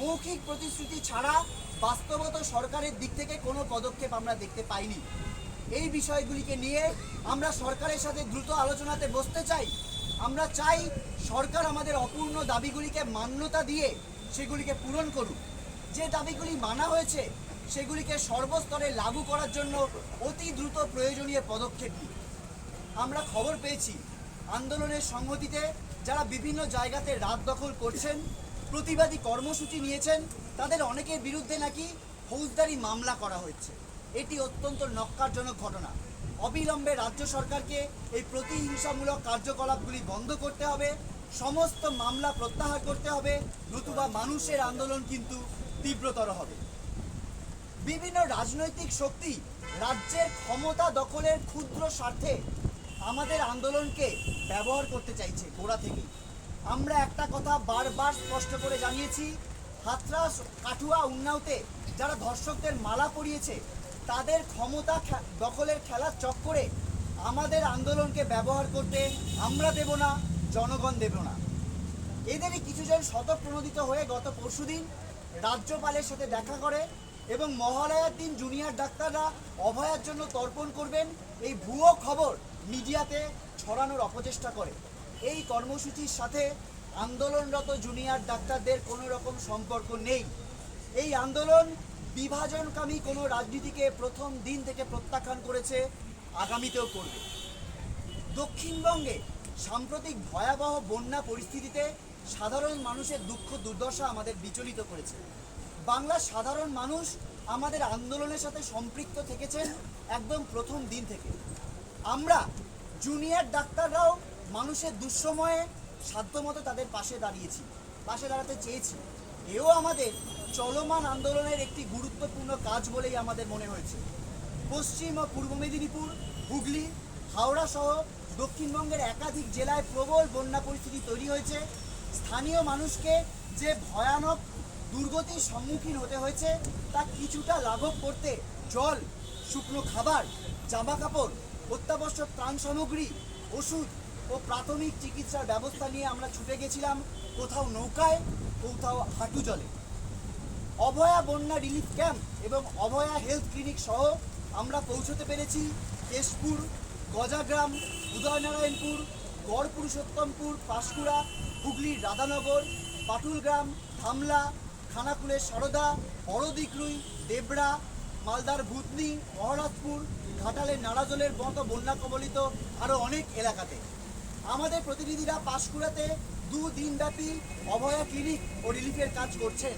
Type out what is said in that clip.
মৌখিক প্রতিশ্রুতি ছাড়া বাস্তবত সরকারের দিক থেকে কোনো পদক্ষেপ আমরা দেখতে পাইনি। এই বিষয়গুলিকে নিয়ে আমরা সরকারের সাথে দ্রুত আলোচনাতে বসতে চাই। আমরা চাই সরকার আমাদের অপূর্ণ দাবিগুলিকে মান্যতা দিয়ে সেগুলিকে পূরণ করুক। যে দাবিগুলি মানা হয়েছে, সেগুলিকে সর্বস্তরে লাগু করার জন্য অতি দ্রুত প্রয়োজনীয় পদক্ষেপ নিক আমরা খবর পেয়েছি, আন্দোলনের সংহতিতে যারা বিভিন্ন জায়গাতে রাত দখল করছেন প্রতিবাদী কর্মসূচি নিয়েছেন, তাদের অনেকের বিরুদ্ধে নাকি ফৌজদারি মামলা করা হচ্ছে এটি অত্যন্ত নক্কারজনক ঘটনা। অবিলম্বে রাজ্য সরকারকে এই প্রতিহিংসামূলক কার্যকলাপগুলি বন্ধ করতে হবে, সমস্ত মামলা প্রত্যাহার করতে হবে, নতুবা মানুষের আন্দোলন কিন্তু তীব্রতর হবে। বিভিন্ন রাজনৈতিক শক্তি রাজ্যের ক্ষমতা দখলের ক্ষুদ্র স্বার্থে আমাদের আন্দোলনকে ব্যবহার করতে চাইছে গোড়া থেকে আমরা একটা কথা বারবার স্পষ্ট করে জানিয়েছি, হাতরাস কাঠুয়া উন্নাওতে যারা ধর্ষকদের মালা পরিয়েছে, তাদের ক্ষমতা দখলের খেলার চক্করে আমাদের আন্দোলনকে ব্যবহার করতে আমরা দেব না, জনগণ দেব না। এদেরই কিছুজন শতপ্রণোদিত হয়ে গত পরশুদিন রাজ্যপালের সাথে দেখা করে এবং মহালয়ার দিন জুনিয়র ডাক্তাররা অভয়ার জন্য তর্পণ করবেন, এই ভুয়ো খবর মিডিয়াতে ছড়ানোর অপচেষ্টা করে। এই কর্মসূচির সাথে আন্দোলনরত জুনিয়র ডাক্তারদের কোনো রকম সম্পর্ক নেই। এই আন্দোলন বিভাজনকামী কোনো রাজনীতিকে প্রথম দিন থেকে প্রত্যাখ্যান করেছে, আগামীতেও করবে। দক্ষিণবঙ্গে সাম্প্রতিক ভয়াবহ বন্যা পরিস্থিতিতে সাধারণ মানুষের দুঃখ দুর্দশা আমাদের বিচলিত করেছে। বাংলার সাধারণ মানুষ আমাদের আন্দোলনের সাথে সম্পৃক্ত থেকেছেন একদম প্রথম দিন থেকে। আমরা জুনিয়র ডাক্তাররাও মানুষের দুঃসময়ে সাধ্যমতো তাদের পাশে দাঁড়িয়েছি, পাশে দাঁড়াতে চেয়েছি। এও আমাদের চলমান আন্দোলনের একটি গুরুত্বপূর্ণ কাজ বলেই আমাদের মনে হয়েছে। পশ্চিম ও পূর্ব মেদিনীপুর, হুগলি, হাওড়া সহ দক্ষিণবঙ্গের একাধিক জেলায় প্রবল বন্যা পরিস্থিতি তৈরি হয়েছে। স্থানীয় মানুষকে যে ভয়ানক দুর্গতির সম্মুখীন হতে হয়েছে, তা কিছুটা লাঘব করতে জল, শুকনো খাবার জামা কাপড় অত্যাবশ্যক ত্রাণ সামগ্রী, ওষুধ ও প্রাথমিক চিকিৎসার ব্যবস্থা নিয়ে আমরা ছুটে গেছিলাম কোথাও নৌকায়, কোথাও হাঁটু জলে। অভয়া বন্যা রিলিফ ক্যাম্প এবং অভয়া হেলথ ক্লিনিক সহ আমরা পৌঁছতে পেরেছি কেশপুর গজাগ্রাম, উদয়নারায়ণপুর গড় পুরুষোত্তমপুর পাঁশকুড়া, হুগলির রাধানগর, পাটুলগ্রাম ধামলা খানাকুলের সারদা বড়দিকরুই দেবড়া, মালদার ভূতনি, মহারাজপুর, ঘাটালের নারাজলের মতো বন্যা কবলিত আরও অনেক এলাকাতে। আমাদের প্রতিনিধিরা পাঁশকুড়াতে দু দিনব্যাপী অভয়া ক্লিনিক ও রিলিফের কাজ করছেন।